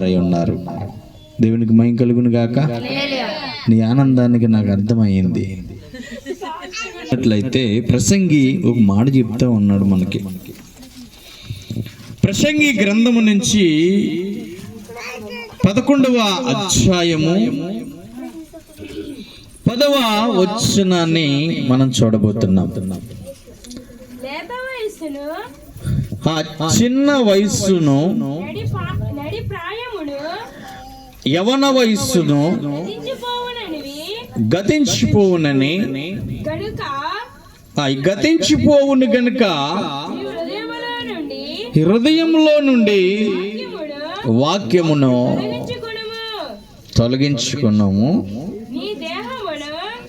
అయి ఉన్నారు. దేవునికి మయం కలుగును గాక. నీ ఆనందానికి నాకు అర్థమైంది అట్లయితే ప్రసంగి ఒక మాట చెప్తా ఉన్నాడు మనకి. ప్రసంగి గ్రంథము నుంచి పదకొండవ అధ్యాయము పదవ వచనాన్ని మనం చూడబోతున్నాం. చిన్న వయస్సును యవన వయస్సును గతించిపోవునని గతించిపోవును గనుక హృదయంలో నుండి వాక్యమును తొలగించుకున్నాము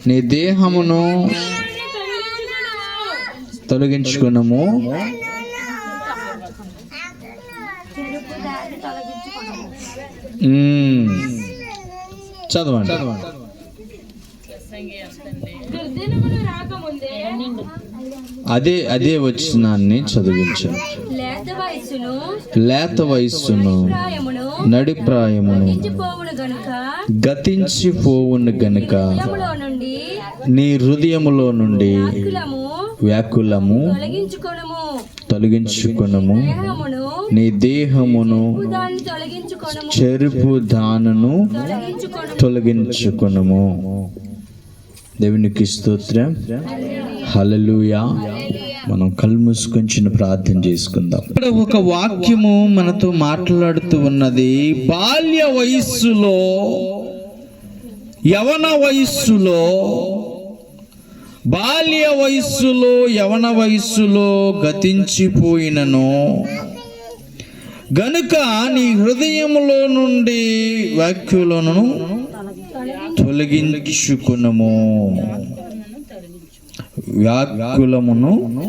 నీ దేహమును తొలగించుకున్నాము చదవండి. అదే అదే వచ్చినాన్ని చదివించాను లేత వయస్సును నడిప్రాయమును పోవును గనుక గతించిపోవును గనుక నీ హృదయములో నుండి కులము వ్యాకులము తొలగించుకొనుము. నీ దేహమును చెరుపు దానను తొలగించుకొనుము. దేవునికి స్తోత్రం. హల్లెలూయా. మనం కళ్ళు మూసుకొని ప్రార్థన చేసుకుందాం. ఇక్కడ ఒక వాక్యము మనతో మాట్లాడుతూ ఉన్నది. బాల్య వయస్సులో యవన వయస్సులో బాల్య వయస్సులో యవన వయస్సులో గతించిపోయినను. గనుక నీ హృదయంలో నుండి వాక్యులను తొలగించుకునము. వ్యాకులమును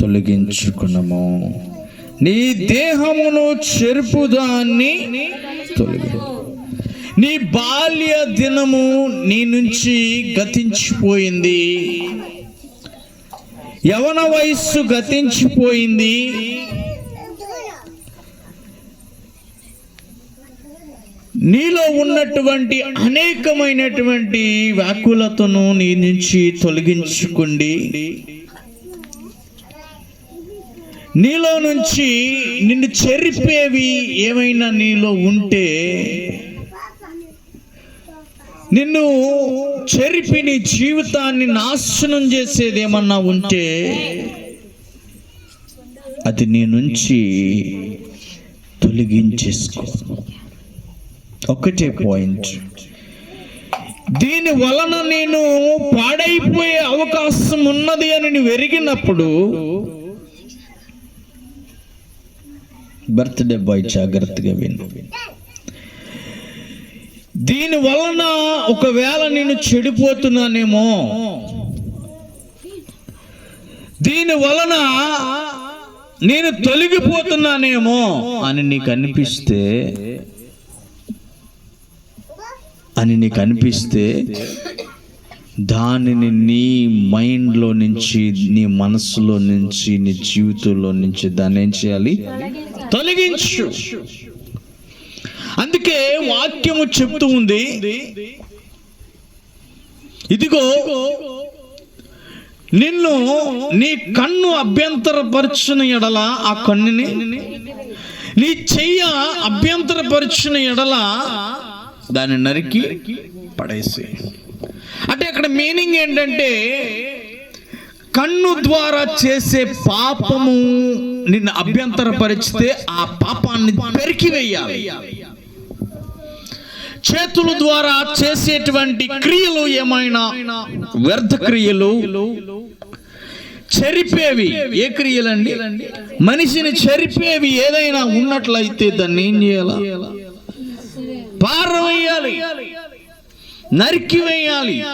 తొలగించుకునము. నీ దేహమును చెరుపు దాన్ని తొలగి నీ బాల్య దినము నీ నుంచి గతించిపోయింది. యవన వయస్సు గతించిపోయింది. నీలో ఉన్నటువంటి అనేకమైనటువంటి వ్యాకులతను నీ నుంచి తొలగించుకోండి. నీలో నుంచి నిన్ను చెరిపేవి ఏమైనా నీలో ఉంటే నిన్ను చెరిపి నీ జీవితాన్ని నాశనం చేసేది ఏమన్నా ఉంటే అది నీ నుంచి తొలగించేసుకో. ఒకటే పాయింట్ దీని వలన నేను పాడైపోయే అవకాశం ఉన్నది అని నువ్వు ఎరిగినప్పుడు బర్త్డే బాయ్ జాగ్రత్తగా విను. దీని వలన ఒకవేళ నేను చెడిపోతున్నానేమో దీని వలన నేను తొలగిపోతున్నానేమో అని నీకు అనిపిస్తే అని నీకు అనిపిస్తే దానిని నీ మైండ్లో నుంచి నీ మనసులో నుంచి నీ జీవితంలో నుంచి దాన్ని ఏం చేయాలి? తొలగించు. అందుకే వాక్యము చెప్తూ ఉంది. ఇదిగో నిన్ను నీ కన్ను అభ్యంతరపరచిన ఎడల ఆ కన్నుని నీ చెయ్య అభ్యంతరపరిచిన ఎడల దాన్ని నరికి పడేసి. అంటే అక్కడ మీనింగ్ ఏంటంటే కన్ను ద్వారా చేసే పాపము నిన్ను అభ్యంతరపరిచితే ఆ పాపాన్ని పెరికివేయాలి. చేతుల ద్వారా చేసేటువంటి క్రియలు ఏమైనా వ్యర్థ క్రియలు? చెరిపేవి ఏ క్రియలండి? మనిషిని చెరిపేవి ఏదైనా ఉన్నట్లయితే దాన్ని ఏం చేయాలి? పారవేయాలి. నరికివేయాలి.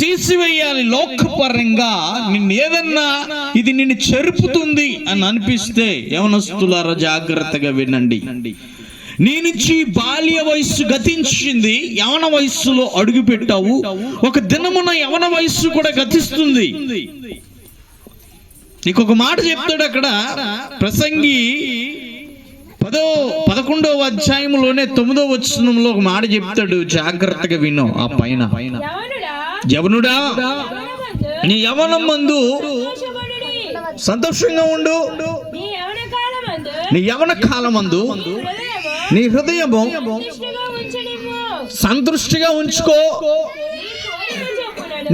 తీసివేయాలి లోకపరంగా. నిన్ను ఏదన్నా ఇది నిన్ను చెరుపుతుంది అని అనిపిస్తే యవనస్తులారా జాగ్రత్తగా వినండి. నీ నుంచి బాల్య వయస్సు గతించింది యవన వయస్సులో అడుగు పెట్టావు. ఒక దినమున యవన వయస్సు కూడా గతిస్తుంది. నీకు ఒక మాట చెప్తాడు అక్కడ. ప్రసంగి పదో పదకొండవ అధ్యాయంలోనే తొమ్మిదో వచనంలో ఒక మాట చెప్తాడు జాగ్రత్తగా విను ఆ పైన యవనుడా నీ యవనం మందు. సంతోషంగా ఉండు నీ యవన కాలమందు నీ హృదయము ఉంచనివ్వు. సంతృష్టిగా ఉంచుకో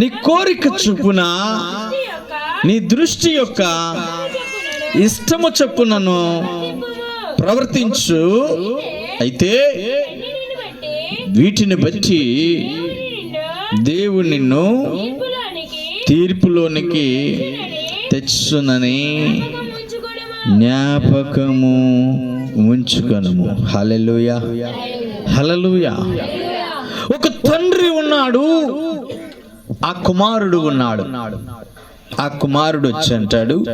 నీ కోరిక చొప్పున నీ దృష్టి యొక్క ఇష్టము చొప్పునను. ప్రవర్తించు. అయితే వీటిని బట్టి దేవుడు నిన్ను తీర్పులోనికి తెచ్చునని జ్ఞాపకము ఉంచుకొనుము. హల్లెలూయ. హల్లెలూయ. ఒక తండ్రి ఉన్నాడు. ఆ కుమారుడు ఉన్నాడు. ఆ కుమారుడు వచ్చి అంటాడు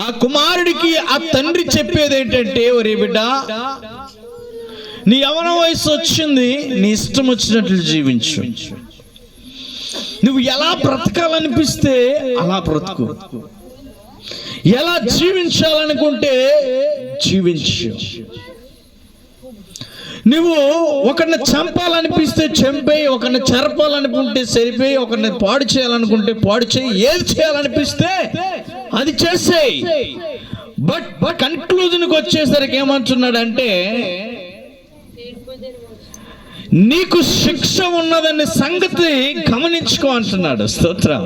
ఆ కుమారుడికి ఆ తండ్రి చెప్పేది ఏంటంటే ఒరే బిడ్డ నీ యవన వయసు వచ్చింది నీ ఇష్టం వచ్చినట్లు జీవించు. నువ్వు ఎలా బ్రతకాలనిపిస్తే అలా బ్రతుకు. ఎలా జీవించాలనుకుంటే జీవించు. నువ్వు ఒకరిని చంపాలనిపిస్తే చంపేయి ఒకరిని చెరపాలనుకుంటే సరిపోయి ఒకరిని పాడు చేయాలనుకుంటే పాడు చేయి ఏది చేయాలనిపిస్తే అది చేసేయి బట్ బట్ కన్క్లూజన్కి వచ్చేసరికి ఏమంటున్నాడంటే నీకు శిక్ష ఉన్నదనే సంగతి గమనించుకో అంటున్నాడు. స్తోత్రం.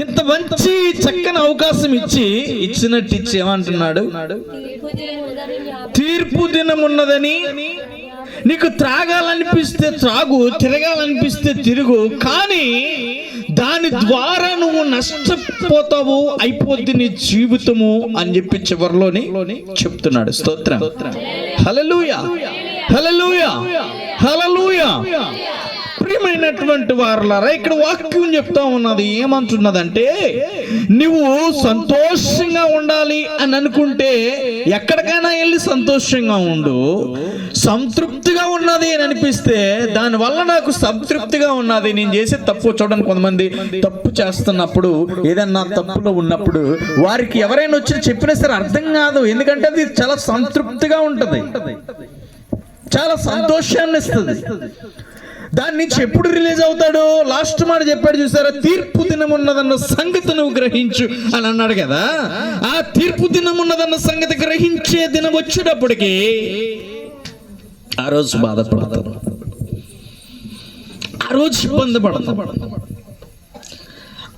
ఇంత మంచి చక్కని అవకాశం ఇచ్చి ఇచ్చినట్టు ఇచ్చి ఏమంటున్నాడు? తీర్పు తీర్పు దినం ఉన్నదని నీకు త్రాగాలనిపిస్తే త్రాగు తిరగాలనిపిస్తే తిరుగు కానీ దాని ద్వారా నువ్వు నష్టపోతావు అయిపోద్ది నీ జీవితము అని చెప్పి చివరిలోని చెప్తున్నాడు. స్తోత్రం. హలలుయ హలలుయ హలలుయ ప్రియమైనటువంటి వారులారా ఇక్కడ వాక్యం చెప్తా ఉన్నది ఏమంటున్నదంటే నువ్వు సంతోషంగా ఉండాలి అని అనుకుంటే ఎక్కడికైనా వెళ్ళి సంతోషంగా ఉండు. సంతృప్తిగా ఉన్నది అని అనిపిస్తే దానివల్ల నాకు సంతృప్తిగా ఉన్నది. నేను చేసే తప్పు చూడండి కొంతమంది తప్పు చేస్తున్నప్పుడు ఏదన్నా తప్పులో ఉన్నప్పుడు వారికి ఎవరైనా వచ్చి చెప్పినా సరే అర్థం కాదు. ఎందుకంటే అది చాలా సంతృప్తిగా ఉంటుంది. చాలా సంతోషాన్ని ఇస్తుంది. దాని నుంచి ఎప్పుడు రిలీజ్ అవుతాడు? లాస్ట్ మాట చెప్పాడు చూసారా? తీర్పు దినం ఉన్నదన్న సంగతి నువ్వు గ్రహించు అని అన్నాడు కదా. ఆ తీర్పు దినం ఉన్నదన్న సంగతి గ్రహించే దినం వచ్చేటప్పటికి ఆ రోజు బాధపడతారు ఆ రోజు ఇబ్బంది పడతాం.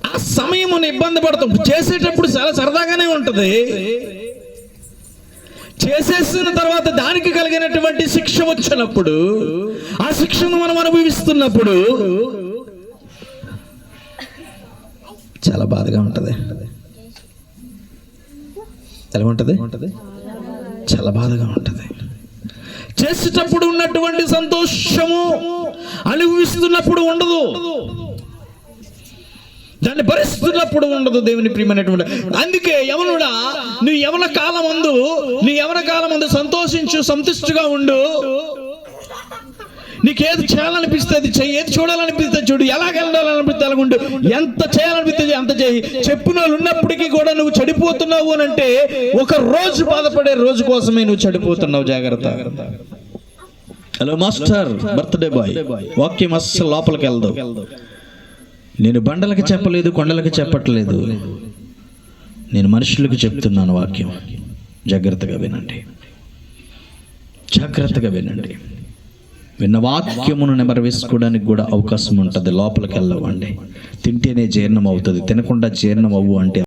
ఆ సమయం ఇబ్బంది పడతాం. చేసేటప్పుడు చాలా సరదాగానే ఉంటది. చేసేసిన తర్వాత దానికి కలిగినటువంటి శిక్ష వచ్చినప్పుడు ఆ శిక్షను మనం అనుభవిస్తున్నప్పుడు చాలా బాధగా ఉంటుంది. ఎలా ఉంటుంది. చాలా బాధగా ఉంటుంది. చేసేటప్పుడు ఉన్నటువంటి సంతోషము అనుభవిస్తున్నప్పుడు ఉండదు. దాన్ని భరిస్తున్నప్పుడు ఉండదు దేవుని ప్రియమైనటువంటి అందుకే యవనుడా నువ్వు యవన కాలం అందు నీ యవన కాలం అందు సంతోషించు సంతుష్టిగా ఉండు. నీకు ఏది చేయాలనిపిస్తే అది చెయ్యి ఏది చూడాలనిపిస్తే చూడు ఎలా వెళ్ళాలనిపిస్తే ఉండు. ఎంత చేయాలనిపిస్తే అంత చేయి. చెప్పిన వాళ్ళు ఉన్నప్పటికీ కూడా నువ్వు చెడిపోతున్నావు అని అంటే ఒక రోజు బాధపడే రోజు కోసమే నువ్వు చెడిపోతున్నావు జాగ్రత్త. హలో మాస్టర్ బర్త్డే బాయ్ వాక్యం అస్సలు లోపలికి వెళ్దాం నేను బండలకు చెప్పలేదు కొండలకు చెప్పట్లేదు. నేను మనుషులకు చెప్తున్నాను వాక్యం. జాగ్రత్తగా వినండి. జాగ్రత్తగా వినండి. విన్న వాక్యమును నెమరవేసుకోవడానికి కూడా అవకాశం ఉంటుంది. లోపలికి వెళ్ళవండి. తింటేనే జీర్ణం అవుతుంది. తినకుండా జీర్ణం అవ్వు అంటే